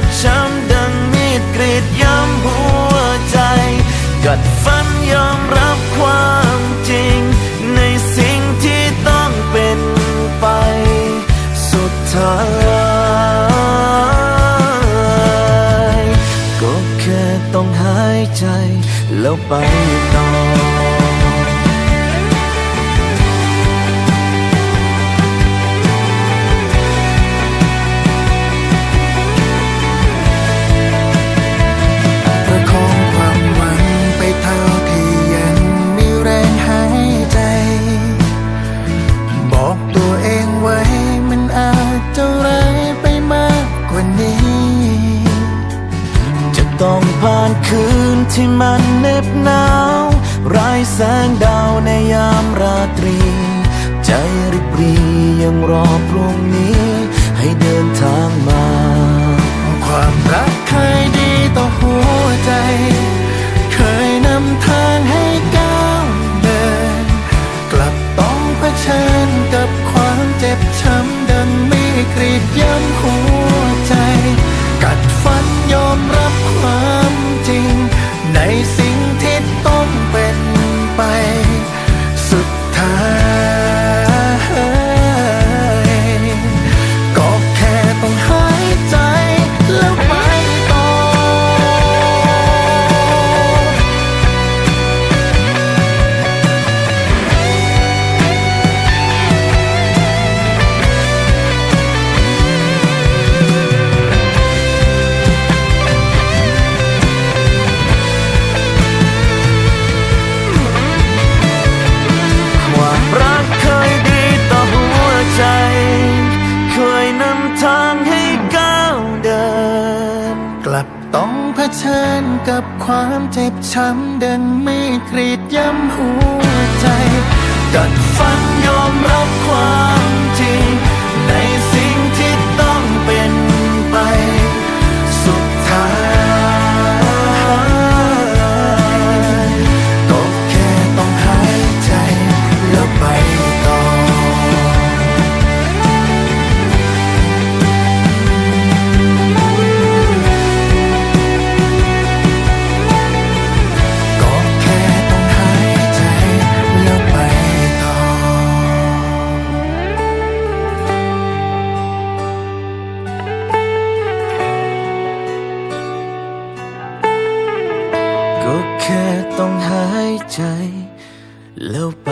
บช้ำดังมีดกรีดย้ำหัวใจ กัดฟันยอมรับความจริง ในสิ่งที่ต้องเป็นไป สุดท้ายก็แค่ต้องหายใจ แล้วไปต่อ ที่มันเน็บหนาวไร้แสงดาวในยามราตรี ใจริบรียังรอพรุ่งนี้ ให้เดินทางมา ความรัก ชิญกับความเจ็บช้ำดังมีกรีดย้ำหัวใจ กัดฟันยอมรับความ ใจแล้วไป